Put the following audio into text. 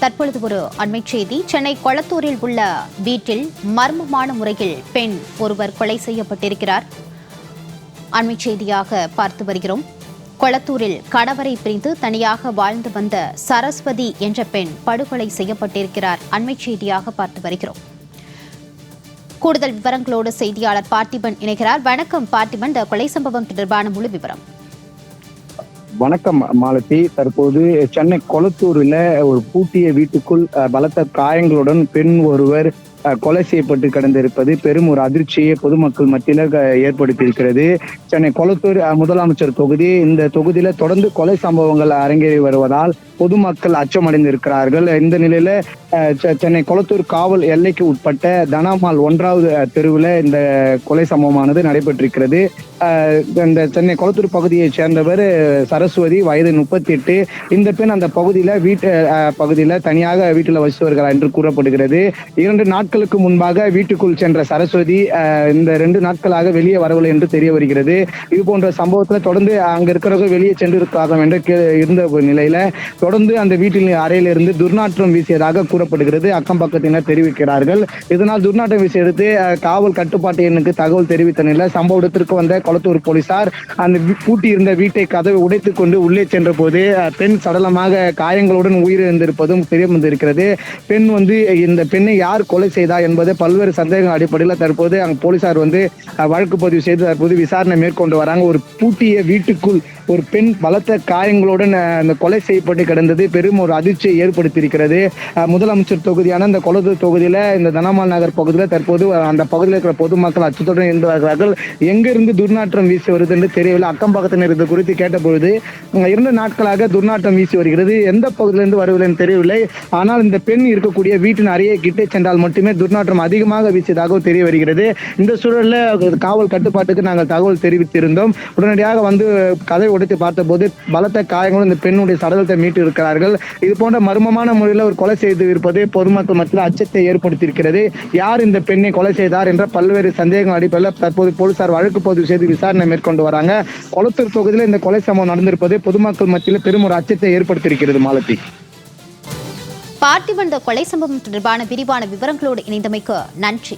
தற்பொழுது ஒரு அண்மை செய்தி. சென்னை கொளத்தூரில் உள்ள வீட்டில் மர்மமான முறையில் பெண் ஒருவர் கொலை செய்யப்பட்டிருக்கிறார். அண்மை செய்தியாக பார்த்து வருகிறோம். கொளத்தூரில் கணவரை பிரிந்து தனியாக வாழ்ந்து வந்த சரஸ்வதி என்ற பெண் படுகொலை செய்யப்பட்டிருக்கிறார். அண்மை செய்தியாக பார்த்து வருகிறோம். கூடுதல் விவரங்களோடு செய்தியாளர் பார்த்திபன் இணைகிறார். வணக்கம் பார்த்திபன். இந்த கொலை சம்பவம் தொடர்பான முழு விவரம். வணக்கம் மாலதி. தற்போது சென்னை கொளத்தூரில் ஒரு பூட்டிய வீட்டுக்குள் அஹ், பலத்த காயங்களுடன் பெண் ஒருவர் அஹ், கொலை செய்யப்பட்டு கிடந்திருப்பது பெரும் ஒரு அதிர்ச்சியை பொதுமக்கள் மத்தியில ஏற்படுத்தியிருக்கிறது. சென்னை கொளத்தூர் அஹ், முதலமைச்சர் தொகுதி இந்த தொகுதியில தொடர்ந்து கொலை சம்பவங்கள் அரங்கேறி வருவதால் பொதுமக்கள் அச்சமடைந்திருக்கிறார்கள். இந்த நிலையில சென்னை கொளத்தூர் காவல் எல்லைக்கு உட்பட்ட தனாமால் ஒன்றாவது தெருவில் இந்த கொலை சம்பவமானது நடைபெற்றிருக்கிறது. இந்த சென்னை கொளத்தூர் பகுதியைச் சேர்ந்தவர் சரஸ்வதி வயது முப்பத்தி எட்டு இந்த பெண் அந்த பகுதியில வீட்டு பகுதியில் பகுதியில தனியாக வீட்டில் வசித்து வருகிறார் என்று கூறப்படுகிறது. இரண்டு நாட்களுக்கு முன்பாக வீட்டுக்குள் சென்ற சரஸ்வதி இந்த ரெண்டு நாட்களாக வெளியே வரவில்லை என்று தெரிய வருகிறது. இது போன்ற சம்பவத்துல தொடர்ந்து அங்க இருக்கிறவங்க வெளியே சென்று இருக்காங்க என்று கே- இருந்த நிலையில தொடர்ந்து அந்த வீட்டில் அறையிலிருந்து துர்நாற்றம் வீசியதாக கூறப்படுகிறது. அக்கம் பக்கத்தினர் தெரிவிக்கிறார்கள். இதனால் துர்நாற்றம் வீசியெடுத்து அஹ், காவல் கட்டுப்பாட்டு எண்ணுக்கு தகவல் தெரிவித்த நிலையில் சம்பவ இடத்திற்கு வந்த கொளத்தூர் போலீசார் அந்த பூட்டியிருந்த வீட்டை கதவை உடைத்துக் கொண்டு உள்ளே சென்ற போது பெண் சடலமாக காயங்களுடன் உயிரிழந்திருப்பதும் தெரிய வந்திருக்கிறது பெண் வந்து இந்த பெண்ணை யார் கொலை செய்தா என்பது பல்வேறு சந்தேக அடிப்படையில் தற்போது அங்க போலீசார் வந்து வழக்கு பதிவு செய்து தற்போது விசாரணை மேற்கொண்டு வராங்க. ஒரு பூட்டிய வீட்டுக்குள் ஒரு பெண் பலத்த காயங்களுடன் அந்த கொலை செய்யப்பட்டு கிடந்தது பெரும் ஒரு அதிர்ச்சியை ஏற்படுத்தியிருக்கிறது. முதல் முதலமைச்சர் தொகுதியான இந்த கொளத்தூர் தொகுதியில இந்த தனமால் நகர் பகுதியில் தற்போது அந்த பகுதியில் இருக்கிற பொதுமக்கள் அச்சத்துடன் இருந்து வருகிறார்கள். எங்கிருந்து துர்நாற்றம் வீசி வருது என்று தெரியவில்லை. அக்கம் பக்கத்தினர் இது குறித்து கேட்டபொழுது இரண்டு நாட்களாக துர்நாற்றம் வீசி வருகிறது. எந்த பகுதியிலிருந்து வரவில்லை என்று தெரியவில்லை. ஆனால் இந்த பெண் இருக்கக்கூடிய வீட்டின் அறையை கிட்டே சென்றால் மட்டுமே துர்நாற்றம் அதிகமாக வீசியதாக தெரிய வருகிறது. இந்த சூழலில் காவல் கட்டுப்பாட்டுக்கு நாங்கள் தகவல் தெரிவித்திருந்தோம். உடனடியாக வந்து கதை உடைத்து பார்த்தபோது பலத்த காயங்களும் இந்த பெண்ணுடைய சடலத்தை மீட்டு இருக்கிறார்கள். இது போன்ற மர்மமான முறையில் ஒரு கொலை செய்து இருப்பது பொதுமக்கள் மத்தியில் அச்சத்தை ஏற்படுத்தியிருக்கிறது. யார் இந்த பெண்ணை கொலை செய்தார் என்ற பல்வேறு சந்தேகங்கள் அடிப்படையில் தற்போது போலீசார் வழக்கு பதிவு செய்து விசாரணை மேற்கொண்டு வராங்க. கொளத்தூர் தொகுதியில் இந்த கொலை சம்பவம் நடந்திருப்பது பொதுமக்கள் மத்தியில் பெரும் ஒரு அச்சத்தை ஏற்படுத்தியிருக்கிறது மாலத்தி பார்த்திபன் கொலை சம்பவம் தொடர்பான விரிவான விவரங்களோடு இணைந்தமைக்கு நன்றி.